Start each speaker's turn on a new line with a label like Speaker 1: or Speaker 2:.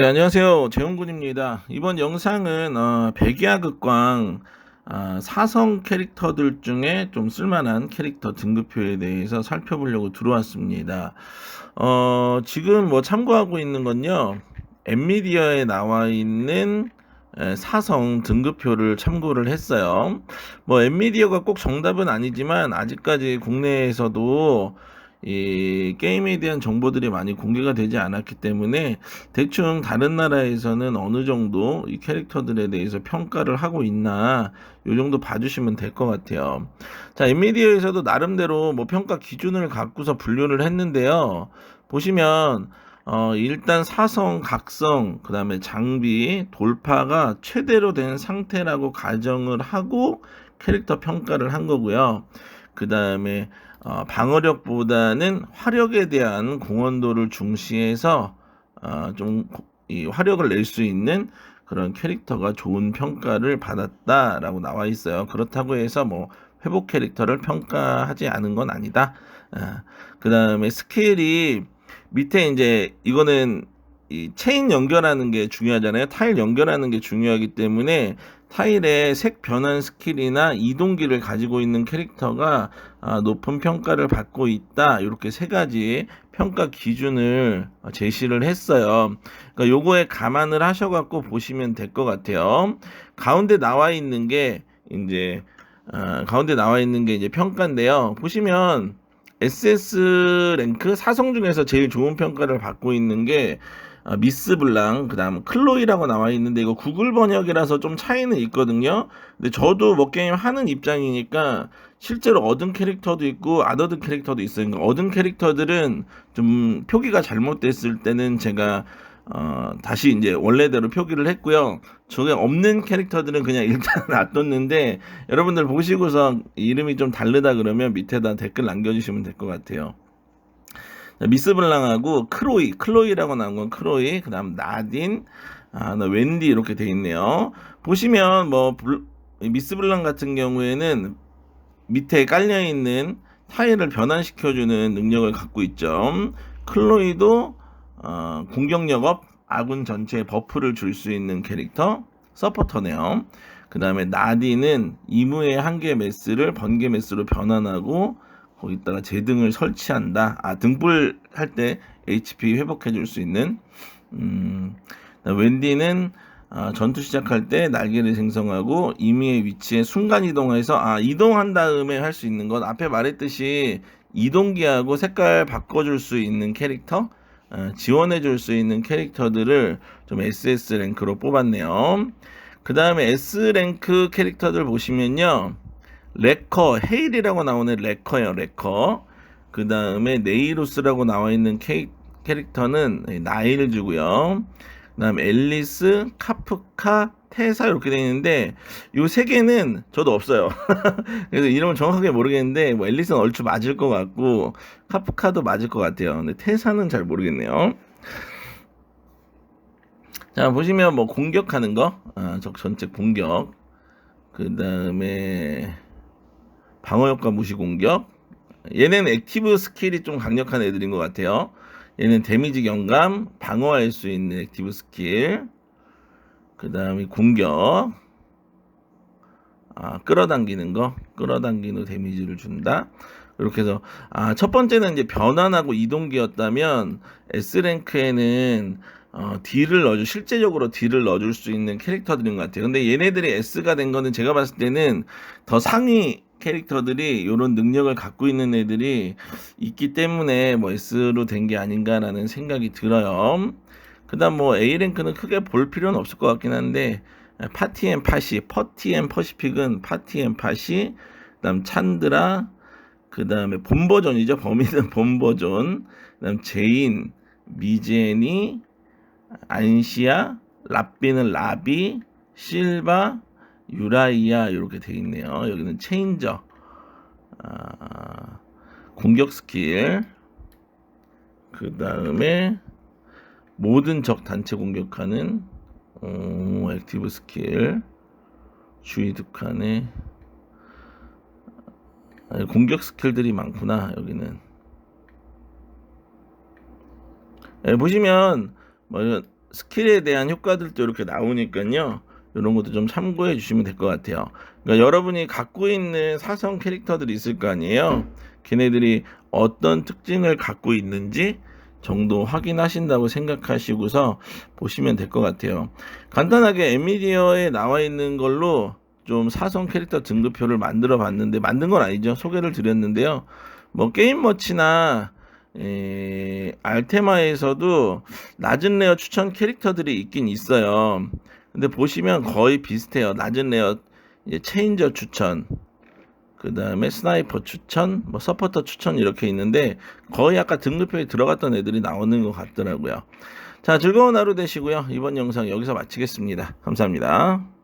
Speaker 1: 네, 안녕하세요. 재홍군입니다. 이번 영상은 어, 백야극광 어, 사성 캐릭터들 중에 좀 쓸만한 캐릭터 등급표에 대해서 살펴보려고 들어왔습니다. 어, 지금 뭐 참고하고 있는 건요. 엔미디어에 나와 있는 에, 사성 등급표를 참고를 했어요. 뭐 엔미디어가 꼭 정답은 아니지만 아직까지 국내에서도 이 게임에 대한 정보들이 많이 공개가 되지 않았기 때문에 대충 다른 나라에서는 어느 정도 이 캐릭터들에 대해서 평가를 하고 있나 요 정도 봐주시면 될 것 같아요. 자, 엔미디어에서도 나름대로 뭐 평가 기준을 갖고서 분류를 했는데요. 보시면 어, 일단 사성, 각성, 그 다음에 장비, 돌파가 최대로 된 상태라고 가정을 하고 캐릭터 평가를 한 거고요. 그 다음에 어, 방어력보다는 화력에 대한 공헌도를 중시해서 어, 좀이 화력을 낼 수 있는 그런 캐릭터가 좋은 평가를 받았다라고 나와 있어요. 그렇다고 해서 뭐 회복 캐릭터를 평가하지 않은 건 아니다. 어, 그 다음에 스케일이 밑에 이제 이거는 이 체인 연결하는 게 중요하잖아요. 타일 연결하는 게 중요하기 때문에 타일의 색 변환 스킬이나 이동기를 가지고 있는 캐릭터가 아, 높은 평가를 받고 있다. 이렇게 세 가지 평가 기준을 제시를 했어요. 그러니까 요거에 감안을 하셔갖고 보시면 될 것 같아요. 가운데 나와 있는 게 이제 어, 가운데 나와 있는 게 이제 평가인데요. 보시면 SS 랭크 사성 중에서 제일 좋은 평가를 받고 있는 게 아, 미스 블랑 그다음 클로이라고 나와 있는데 이거 구글 번역이라서 좀 차이는 있거든요. 근데 저도 먹게임 하는 입장이니까 실제로 얻은 캐릭터도 있고 안 얻은 캐릭터도 있어요. 그러니까 얻은 캐릭터들은 좀 표기가 잘못됐을 때는 제가 어, 다시 이제 원래대로 표기를 했고요. 저게 없는 캐릭터들은 그냥 일단 놔뒀는데 여러분들 보시고서 이름이 좀 다르다 그러면 밑에다 댓글 남겨주시면 될 것 같아요. 미스 블랑하고 크로이, 클로이라고 나온 건 크로이, 그 다음 나딘, 아, 웬디 이렇게 돼 있네요. 보시면 뭐 미스 블랑 같은 경우에는 밑에 깔려 있는 타일을 변환시켜주는 능력을 갖고 있죠. 클로이도 어, 공격력 업, 아군 전체에 버프를 줄 수 있는 캐릭터, 서포터네요. 그 다음에 나디는 이무의 한계 매스를 번개 매스로 변환하고 거기다가 제등을 설치한다. 아 등불 할 때 HP 회복해 줄 수 있는 음, 웬디는 아, 전투 시작할 때 날개를 생성하고 이미의 위치에 순간 이동해서 아 이동한 다음에 할 수 있는 것 앞에 말했듯이 이동기하고 색깔 바꿔줄 수 있는 캐릭터 어, 지원해 줄 수 있는 캐릭터들을 좀 SS 랭크로 뽑았네요. 그 다음에 S 랭크 캐릭터들 보시면요. 레커, 헤일이라고 나오는 레커예요, 레커. 그 다음에 네이로스라고 나와 있는 캐, 캐릭터는 나일즈고요. 그 다음에 앨리스, 카프카, 테사 이렇게 되어 있는데 요 세 개는 저도 없어요. 그래서 이름을 정확하게 모르겠는데 뭐 앨리스는 얼추 맞을 것 같고 카프카도 맞을 것 같아요. 근데 테사는 잘 모르겠네요. 자 보시면 뭐 공격하는 거, 아, 적 전체 공격. 그 다음에 방어 효과 무시 공격. 얘는 액티브 스킬이 좀 강력한 애들인 것 같아요. 얘는 데미지 경감, 방어할 수 있는 액티브 스킬. 그 다음에 공격. 아, 끌어당기는 거. 끌어당기는 데미지를 준다. 이렇게 해서, 아, 첫 번째는 이제 변환하고 이동기였다면, S랭크에는 어, D를 넣어줄, 실제적으로 D를 넣어줄 수 있는 캐릭터들인 것 같아요. 근데 얘네들이 S가 된 거는 제가 봤을 때는 더 상위 캐릭터들이 이런 능력을 갖고 있는 애들이 있기 때문에 뭐 S로 된 게 아닌가라는 생각이 들어요. 그다음 뭐 A 랭크는 크게 볼 필요는 없을 것 같긴 한데 파티 앤 파시, 퍼티 앤 퍼시픽은 파티 앤 파시, 그다음 찬드라, 그다음에 본 버전이죠. 범인은 본 버전. 그다음 제인, 미제니, 안시아, 라비는 라비, 실바, 유라이아 이렇게 돼 있네요. 여기는 체인저 아, 공격 스킬 그 다음에 모든 적 단체 공격하는 오, 액티브 스킬 주의 두 칸에 공격 스킬들이 많구나 여기는 예, 보시면 뭐 스킬에 대한 효과들도 이렇게 나오니까요. 이런 것도 좀 참고해 주시면 될 것 같아요. 그러니까 여러분이 갖고 있는 사성 캐릭터들이 있을 거 아니에요. 걔네들이 어떤 특징을 갖고 있는지 정도 확인하신다고 생각하시고서 보시면 될 것 같아요. 간단하게 엔미디어에 나와 있는 걸로 좀 사성 캐릭터 등급표를 만들어 봤는데 만든 건 아니죠. 소개를 드렸는데요. 뭐 게임 머치나 에, 알테마에서도 낮은 레어 추천 캐릭터들이 있긴 있어요. 근데 보시면 거의 비슷해요. 낮은 레어 이제 체인저 추천, 그 다음에 스나이퍼 추천, 뭐 서포터 추천 이렇게 있는데 거의 아까 등급표에 들어갔던 애들이 나오는 것 같더라고요. 자, 즐거운 하루 되시고요. 이번 영상 여기서 마치겠습니다. 감사합니다.